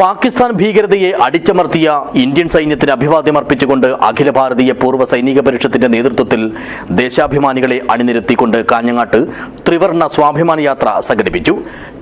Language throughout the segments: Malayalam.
പാകിസ്ഥാൻ ഭീകരതയെ അടിച്ചമർത്തിയ ഇന്ത്യൻ സൈന്യത്തിന് അഭിവാദ്യം അർപ്പിച്ചുകൊണ്ട് അഖില ഭാരതീയ പൂർവ സൈനിക പരിഷത്തിന്റെ നേതൃത്വത്തിൽ ദേശാഭിമാനികളെ അണിനിരത്തിക്കൊണ്ട് കാഞ്ഞങ്ങാട്ട് ത്രിവർണ സ്വാഭിമാന യാത്ര സംഘടിപ്പിച്ചു.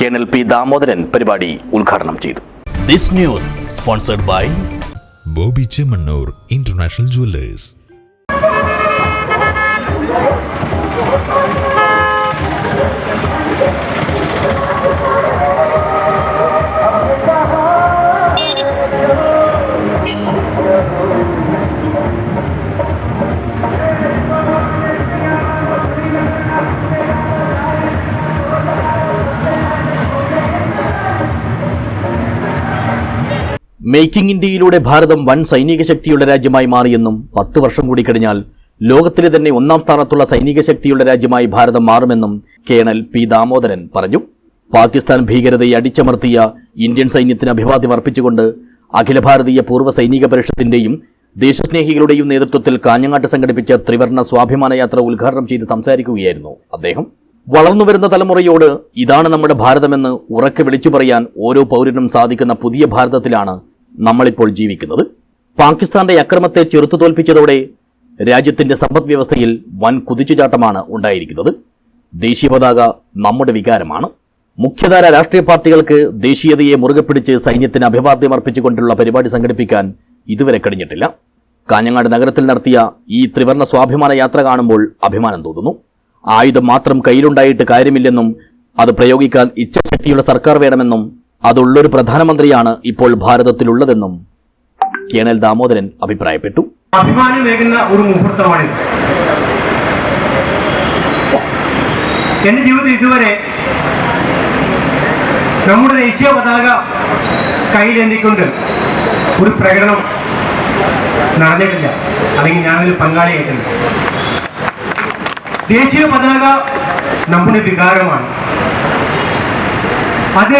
കേണൽ പി ദാമോദരൻ പരിപാടി ഉദ്ഘാടനം ചെയ്തു. This news sponsored by Boby Chemmanur international jewellers. Making ഇന്ത്യയിലൂടെ ഭാരതം വൻ സൈനിക ശക്തിയുള്ള രാജ്യമായി മാറിയെന്നും പത്ത് വർഷം കൂടി കഴിഞ്ഞാൽ ലോകത്തിലെ തന്നെ ഒന്നാം സ്ഥാനത്തുള്ള സൈനിക ശക്തിയുള്ള രാജ്യമായി ഭാരതം മാറുമെന്നും കേണൽ പി ദാമോദരൻ പറഞ്ഞു. പാകിസ്ഥാൻ ഭീകരതയെ അടിച്ചമർത്തിയ ഇന്ത്യൻ സൈന്യത്തിന് അഭിവാദ്യം അർപ്പിച്ചുകൊണ്ട് അഖില ഭാരതീയ പൂർവ സൈനിക പരിഷത്തിന്റെയും ദേശസ്നേഹികളുടെയും നേതൃത്വത്തിൽ കാഞ്ഞങ്ങാട്ട് സംഘടിപ്പിച്ച ത്രിവർണ സ്വാഭിമാന യാത്ര ഉദ്ഘാടനം ചെയ്ത് സംസാരിക്കുകയായിരുന്നു അദ്ദേഹം. വളർന്നുവരുന്ന തലമുറയോട് ഇതാണ് നമ്മുടെ ഭാരതമെന്ന് ഉറക്കെ വിളിച്ചു പറയാൻ ഓരോ പൗരനും സാധിക്കുന്ന പുതിയ ഭാരതത്തിലാണ് നമ്മളിപ്പോൾ ജീവിക്കുന്നത്. പാകിസ്ഥാന്റെ അക്രമത്തെ ചെറുത്തു തോൽപ്പിച്ചതോടെ രാജ്യത്തിന്റെ സമ്പദ് വ്യവസ്ഥയിൽ വൻ കുതിച്ചുചാട്ടമാണ് ഉണ്ടായിരിക്കുന്നത്. ദേശീയ പതാക നമ്മുടെ വികാരമാണ്. മുഖ്യധാര രാഷ്ട്രീയ പാർട്ടികൾക്ക് ദേശീയതയെ മുറുകെ പിടിച്ച് സൈന്യത്തിന് അഭിവാദ്യം അർപ്പിച്ചുകൊണ്ടുള്ള പരിപാടി സംഘടിപ്പിക്കാൻ ഇതുവരെ കഴിഞ്ഞിട്ടില്ല. കാഞ്ഞങ്ങാട് നഗരത്തിൽ നടത്തിയ ഈ ത്രിവർണ സ്വാഭിമാന യാത്ര കാണുമ്പോൾ അഭിമാനം തോന്നുന്നു. ആയുധം മാത്രം കയ്യിലുണ്ടായിട്ട് കാര്യമില്ലെന്നും അത് പ്രയോഗിക്കാൻ ഇച്ഛശക്തിയുള്ള സർക്കാർ വേണമെന്നും അതുള്ളൊരു പ്രധാനമന്ത്രിയാണ് ഇപ്പോൾ ഭാരതത്തിലുള്ളതെന്നും കേണൽ ദാമോദരൻ അഭിപ്രായപ്പെട്ടു. ഒരു മുഹൂർത്തമാണ് എന്റെ ജീവിതത്തിൽ ഇതുവരെ നമ്മുടെ ദേശീയ പതാക കയ്യിലെന്തിക്കൊണ്ട് ഒരു പ്രകടനം നടന്നിട്ടില്ല. അല്ലെങ്കിൽ ഞാനതിൽ പങ്കാളിയായിട്ടില്ല ദേശീയ പതാക നമ്മുടെ വികാരമാണ്. അത്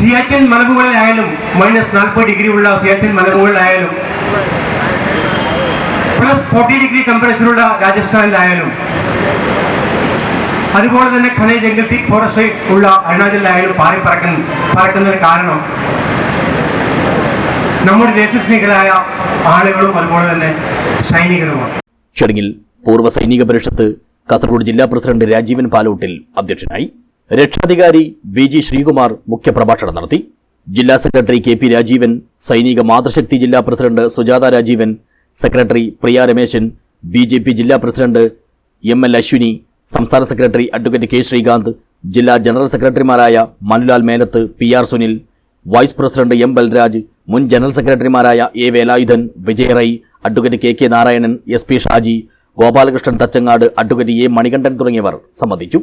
സിയാറ്റൻ മലമുകളിലായാലും മൈനസ് നാൽപ്പത് ഡിഗ്രി ഉള്ള സിയാറ്റൻ മലമുകളിലായാലും പ്ലസ് ഫോർട്ടി ഡിഗ്രി ടെമ്പറേച്ചറുള്ള രാജസ്ഥാനിലായാലും അതുപോലെ തന്നെ ഖനേ ജംഗൽ തീക് ഫോറസ്റ്റ് ഉള്ള അരുണാചലിലായാലും പാറി പറക്കുന്ന പറക്കുന്നതിന് കാരണം നമ്മുടെ ദേശസ്നേഹികളായ ആളുകളും അതുപോലെ തന്നെ സൈനികരുമാണ്. ചടങ്ങിൽ പൂർവ സൈനിക പരിഷത്ത് കാസർഗോഡ് ജില്ലാ പ്രസിഡന്റ് രാജീവൻ പാലോട്ടിൽ അധ്യക്ഷനായി രക്ഷാധികാരി വി ജി ശ്രീകുമാർ മുഖ്യപ്രഭാഷണം നടത്തി. ജില്ലാ സെക്രട്ടറി കെ പി രാജീവൻ സൈനിക മാതൃശക്തി ജില്ലാ president Sujatha Rajeevan secretary Priya Rameshan B ജില്ലാ പ്രസിഡന്റ് എം എൽ അശ്വിനി സംസ്ഥാന സെക്രട്ടറി അഡ്വക്കേറ്റ് കെ ശ്രീകാന്ത് ജില്ലാ ജനറൽ സെക്രട്ടറിമാരായ Manulal Melath P R Sunil vice president M Balraj മുൻ ജനറൽ സെക്രട്ടറിമാരായ A Velayudhan Vijay Rai advocate K K Narayanan S P Shaji Gopalakrishnan Thachangad advocate A Manikandan തുടങ്ങിയവർ സംബന്ധിച്ചു.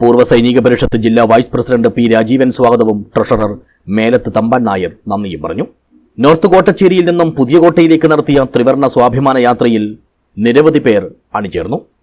പൂർവ സൈനിക പരിഷത്ത് ജില്ലാ വൈസ് പ്രസിഡന്റ് പി രാജീവൻ സ്വാഗതവും ട്രഷറർ മേലത്ത് തമ്പാൻ നായർ നന്ദിയും പറഞ്ഞു. നോർത്ത് കോട്ടച്ചേരിയിൽ നിന്നും പുതിയ കോട്ടയിലേക്ക് നടത്തിയ ത്രിവർണ സ്വാഭിമാന യാത്രയിൽ നിരവധി പേർ അണിചേർന്നു.